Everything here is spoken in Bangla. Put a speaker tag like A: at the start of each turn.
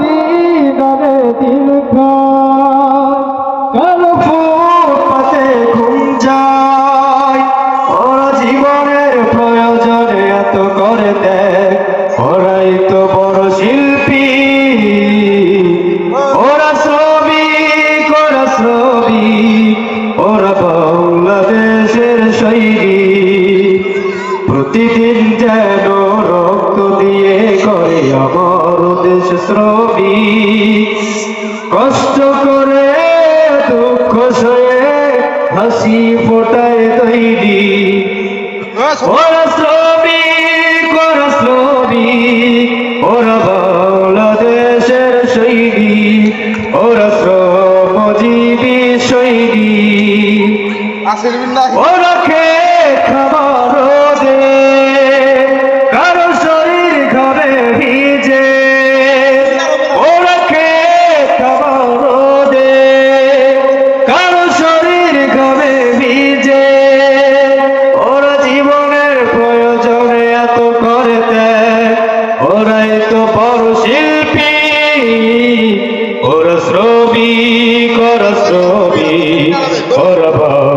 A: দিদারে দিল কালো জীবনের প্রয়োজনে এত করে দেয়। আমার দেশ শ্রমিক কষ্ট করে দুঃখ সয়ে হাসি ফোটায় তৈরি। ওরা শ্রমিক ওরা শ্রমিক ওরা বাংলাদেশের সৈনিক ওরা শ্রমজীবী সৈনিক ওরা খেয়ে খাবার ওরাই তো বড় শিল্পী ওর শ্রবি কর শ্রবি ওরা বাংলাদেশের